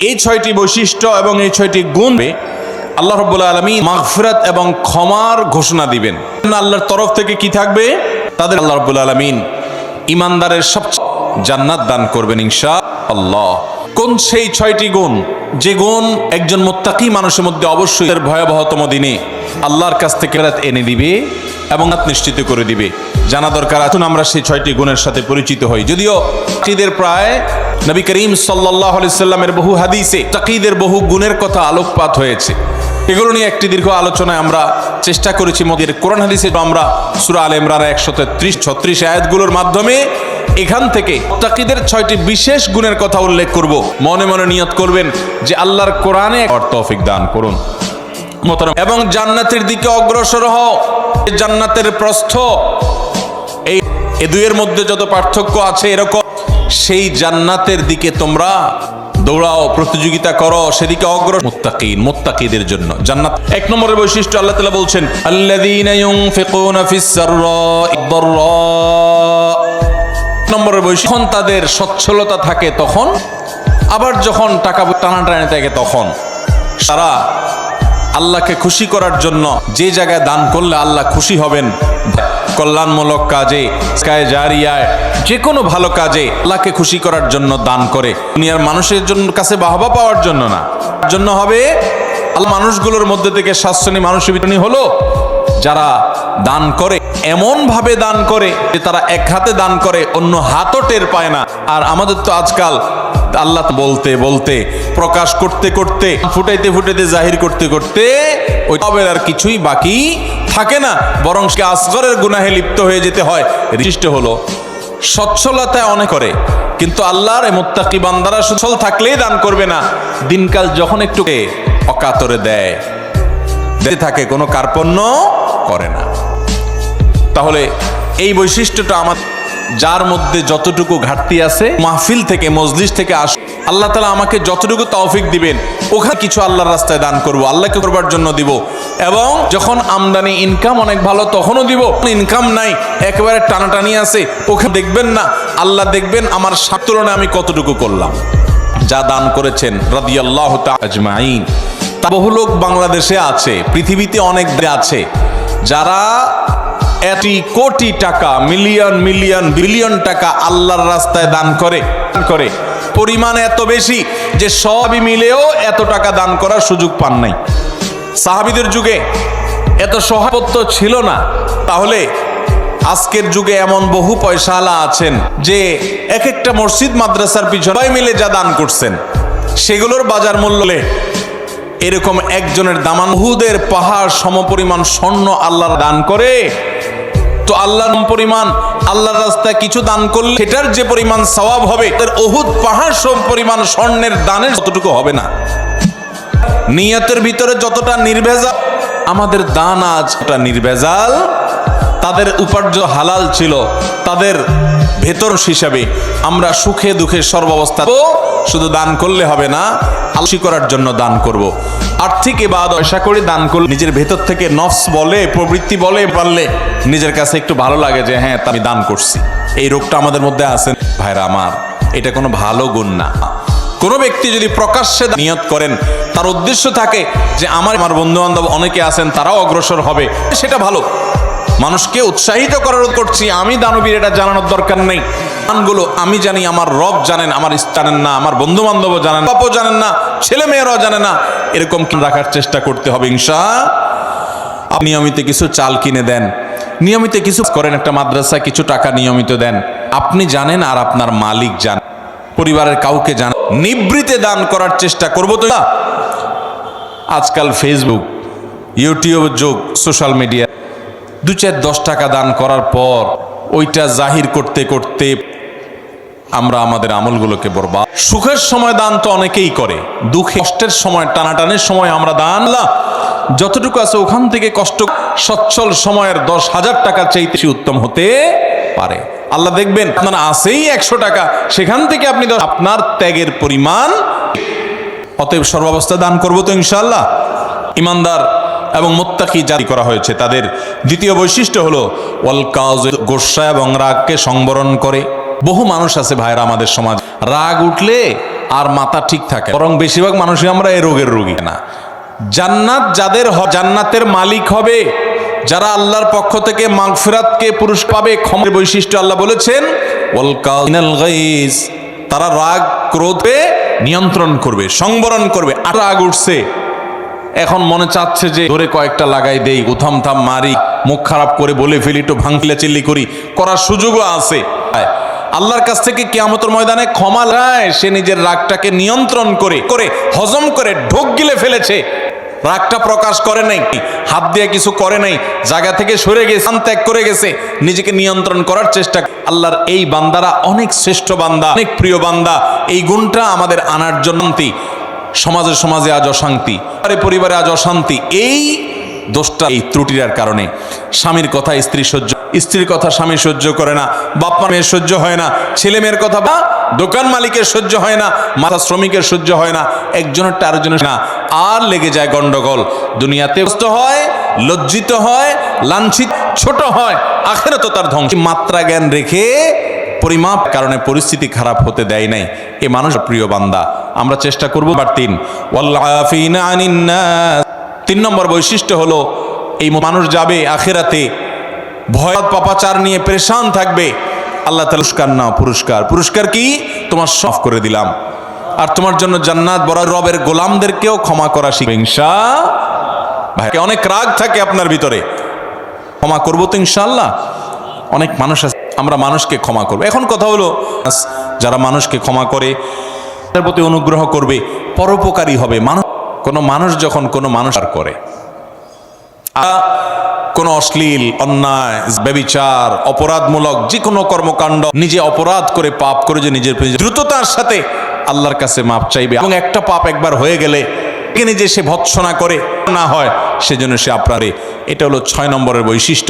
এই ছয়টি বৈশিষ্ট্য এবং এই ছয়টি গুণ আল্লাহ রব্বুল আলমী মাগফিরাত এবং ক্ষমার ঘোষণা দিবেন। আল্লাহর তরফ থেকে কি থাকবে? তাদের আল্লাহ রব্বুল আলমিন ইমানদারের সবচেয়ে জান্নাত দান করবেন ইনশা আল্লাহ কোন সেই ছয়টি গুণ? যে গুণ একজন মোত্তাকি মানুষের মধ্যে অবশ্যই এর ভয়াবহতম দিনে আল্লাহর কাছ থেকে রাত এনে দিবে এবং রাত নিশ্চিত করে দিবে। জানা দরকার এখন আমরা সেই ছয়টি গুণের সাথে পরিচিত হই। যদিও প্রায় নবী করিম সাল্লাহ সাল্লামের বহু হাদিসে তাকিদের বহু গুণের কথা আলোকপাত হয়েছে। এগুলো নিয়ে একটি দীর্ঘ আলোচনায় আমরা চেষ্টা করেছি মোদের কোরআন হাদিসে। আমরা সুরা আল ইমরান একশো ত্রিশ ছত্রিশ আয়াতগুলোর মাধ্যমে এখান থেকে তাকিদের ছয়টি বিশেষ গুণের কথা উল্লেখ করব। মনে মনে নিয়ত করবেন যে আল্লাহর কোরআনে তৌফিক দান করুন। এবং জান্নাতের দিকে অগ্রসর হও। জান্নাতের প্রস্থ। এই এ দুইয়ের মধ্যে যত পার্থক্য আছে এরকম সেই জান্নাতের দিকে তোমরা দৌড়াও, প্রতিযোগিতা করো, সেদিকে অগ্র মুত্তাকিন, মুত্তাকিদের জন্য। জান্নাত এক নম্বরের বৈশিষ্ট্য আল্লাহ তাআলা বলছেন, আল্লাযীনা ইউনফিকুনা ফিস নম্বরের বৈশিষ্ট্য, যখন তাদের সচ্ছলতা থাকে তখন, আবার যখন টাকা টানাটানি থাকে তখন সারা আল্লাহকে খুশি করার জন্য যে জায়গায় দান করলে আল্লাহ খুশি হবেন কল্যাণমূলক কাজে স্কায় জারিয়ায় যে কোনো ভালো কাজে আল্লাহকে খুশি করার জন্য দান করে। দুনিয়ার মানুষের জন্য কাছে বাহবা পাওয়ার জন্য না। জন্য হবে, আল্লাহ মানুষগুলোর মধ্যে থেকে সাতশ্রেণী মানুষ বিতরণী হলো যারা দান করে এমন ভাবে দান করে যে তারা এক হাতে দান করে, অন্য হাতও টের পায় না। আর আমাদের তো আজকাল আল্লাহ বলতে বলতে, প্রকাশ করতে করতে, ফুটাইতে ফুটাইতে, জাহির করতে করতে ওই তবের আর কিছুই বাকি থাকে না। বরং সে আসগরের গুনাহে লিপ্ত হয়ে যেতে হয়। রিষ্ট হলো, সচ্ছলতায় অনেক করে। কিন্তু আল্লাহর মোত্তাকি বান্দারা সচ্ছল থাকলেই দান করবে না। দিনকাল যখন একটু অকাতরে দেয়। দিতে থাকে কোনো কার্পণ্য করে না। তাহলে এই বৈশিষ্ট্যটা আমার যার মধ্যে যতটুকু ঘাটতি আছে, মাহফিল থেকে, মজলিস থেকে আস আল্লাহ তালা আমাকে যতটুকু তৌফিক দিবেন, ওখানে কিছু আল্লাহর রাস্তায় দান করব, আল্লাহকে করবার জন্য দিব। এবং যখন আমদানি ইনকাম অনেক ভালো, তখনও দিব। ইনকাম নাই, একেবারে টানাটানি আছে, ওখানে দেখবেন না, আল্লাহ দেখবেন আমার সাত তুলনায় আমি কতটুকু করলাম। যা দান করেছেন রাদিয়াল্লাহু তাআলা আজমাইন। তা বহু লোক বাংলাদেশে আছে, পৃথিবীতে অনেক আছে যারা এটি কোটি টাকা, মিলিয়ন মিলিয়ন, বিলিয়ন টাকা আল্লাহর রাস্তায় দান করে করে। পরিমাণ এত বেশি যে সবই মিলেও এত টাকা দান করার সুযোগ পান নাই। সাহাবিদের যুগে এত সহায়ত্ব ছিল না। তাহলে আজকের যুগে এমন বহু পয়সাওয়ালা আছেন যে এক একটা মসজিদ মাদ্রাসার পিছনে মিলে যা দান করছেন। সেগুলোর বাজার মূল্যে এরকম একজনের দামান হুদের পাহাড় সমপরিমাণ স্বর্ণ আল্লাহর দান করে। তো আল্লাহর পরিমাণ, আল্লাহর রাস্তায় কিছু দান করলে সেটার যে পরিমাণ সওয়াব হবে, তার অহুদ পাহাড় সম পরিমাণ স্বর্ণের দানের যতটুকু হবে না। নিয়তের ভিতরে যতটা নির্ভেজাল, আমাদের দান আজ ওটা নির্ভেজাল। তাদের উপার্জন হালাল ছিল, তাদের ভেতর হিসাবে আমরা সুখে দুঃখে সর্বাবস্থা শুধু দান করলে হবে না আলসি করার জন্য দান করব। আর্থিক এবাদ পয়সা করে দান করলে, নিজের ভেতর থেকে নফস বলে, প্রবৃত্তি বলে পারলে নিজের কাছে একটু ভালো লাগে যে হ্যাঁ আমি দান করছি। এই রোগটা আমাদের মধ্যে আছে। ভাইরা আমার, এটা কোনো ভালো গুণ না। কোনো ব্যক্তি যদি প্রকাশ্যে নিয়ত করেন, তার উদ্দেশ্য থাকে যে, আমার আমার বন্ধু বান্ধব অনেকে আছেন, তারাও অগ্রসর হবে। সেটা ভালো। মানুষকে উৎসাহিত করার করছি, আমি দানবীর, এটা জানানোর দরকার নেই। গানগুলো আমি জানি, আমার রব জানেন, আমার জানেন না, আমার বন্ধু বান্ধবও জানেন, বাপও জানেন না ছেলে মেয়েরাও জানে না। এরকম রাখার চেষ্টা করতে হবে, ইনশা নিয়মিত কিছু চাল কিনে দেন, নিয়মিত কিছু করেন, একটা মাদ্রাসা কিছু টাকা নিয়মিত দেন। আপনি জানেন আর আপনার মালিক জানেন পরিবারের কাউকে জানেন নিবৃতে দান করার চেষ্টা করব তো আজকাল ফেসবুক ইউটিউব যুগ সোশ্যাল মিডিয়া দু চার দশ টাকা দান করার পর ওইটা জাহির করতে করতে আমরা আমাদের আমলগুলোকে বরবাদ। সুখের সময় দান তো অনেকেই করে, দুঃখে কষ্টের সময়, টানাটানের সময় আমরা দান যতটুকু আছে ওখান থেকে কষ্ট, সচ্ছল সময়ের দশ হাজার টাকা চাইতে উত্তম হতে পারে। আল্লাহ দেখবেন, আপনার আছেই একশো টাকা, সেখান থেকে আপনি আপনার ত্যাগের পরিমাণ। অতএব সর্বাবস্থা দান করব তো ইনশাল্লাহ ইমানদার এবং মোত্তাকি জারি করা হয়েছে। তাদের দ্বিতীয় বৈশিষ্ট্য হলো, ওয়াল কাজ গোসা এবং রাগকে সংবরণ করে। বহু মানুষ আছে ভাইরা আমাদের সমাজ। রাগ উঠলে আর মাথা ঠিক থাকে বরং বেশিরভাগ মানুষই আমরা এই রোগের রোগী। না। জান্নাত যাদের জান্নাতের মালিক হবে, যারা আল্লাহর পক্ষ থেকে মাগফিরাতকে পুরুষ পাবে, ক্ষমের বৈশিষ্ট্য আল্লাহ বলেছেন তারা রাগ, ক্রোধে নিয়ন্ত্রণ করবে, সংবরণ করবে। আর রাগ উঠছে এখন মনে চাচ্ছে যে ধরে কয়েকটা লাগাই দেই উথাম থাম মারি, মুখ খারাপ করে বলে ফেলি, একটু ভাঙলে চিল্লি করি, করার সুযোগও আছে। আল্লাহর কাছ থেকে কিয়ামতের ময়দানে ক্ষমা রায় সে নিজের রাগটাকে নিয়ন্ত্রণ করে করে হজম করে ঢোক গিলে ফেলেছে। রাগটা প্রকাশ করে নাই, হাত দিয়ে কিছু করে নাই, জায়গা থেকে সরে গেছে ত্যাগ করে গেছে, নিজেকে নিয়ন্ত্রণ করার চেষ্টা আল্লাহর এই বান্দারা অনেক শ্রেষ্ঠ বান্দা, অনেক প্রিয় বান্দা, এই গুণটা আমাদের আনার জন্য। সমাজে সমাজে আজ অশান্তি আরে পরিবারে আজ অশান্তি, এই দোষটা এই ত্রুটির কারণে। স্বামীর কথা স্ত্রী সহ্য, স্ত্রীর কথা স্বামী সহ্য করে না বাপ্পা মেয়ের সহ্য হয় না, ছেলে মেয়ের কথা বা দোকান মালিকের সহ্য হয় না, মাথা শ্রমিকের সহ্য হয় না, একজনের আরেকজনের না। আর লেগে যায় গন্ডগোল। দুনিয়াতে হয়, লজ্জিত হয়, লাঞ্ছিত, ছোট হয় আখের তো তার ধ্বংস। মাত্রা জ্ঞান রেখে পরিমাপ কারণে পরিস্থিতি খারাপ হতে দেয় নাই। এ মানুষ প্রিয় বান্দা। আমরা চেষ্টা করব বার তিন। তিন নম্বর বৈশিষ্ট্য হলো, এই মানুষ যাবে আখেরাতে, ভয়, পাপাচার নিয়ে পরেশান থাকবে। আল্লাহ পুরস্কার নাও, পুরস্কার। পুরস্কার কি? তোমার সফ করে দিলাম। আর তোমার জন্য জান্নাত বড় রবের গোলামদেরকেও ক্ষমা করা শিখবে। ইনশা ভাই অনেক রাগ থাকে আপনার ভিতরে। ক্ষমা করব তো ইনশাল্লাহ অনেক মানুষ আছে। আমরা মানুষকে ক্ষমা করব। এখন কথা হলো, যারা মানুষকে ক্ষমা করে তার প্রতি অনুগ্রহ করবে, পরোপকারী হবে। মানুষ, কোনো মানুষ যখন কোনো মানুষ আর করে কোনো অশ্লীল, অন্যায়, ব্যবিচার, অপরাধমূলক যে কোনো কর্মকাণ্ড, নিজে অপরাধ করে পাপ করে যে নিজের দ্রুততার সাথে আল্লাহর কাছে মাপ চাইবে। এবং একটা পাপ একবার হয়ে গেলে নিজে সে ভৎসনা করে, না হয়, সেজন্য সে আপনারে, এটা হলো ছয় নম্বরের বৈশিষ্ট্য।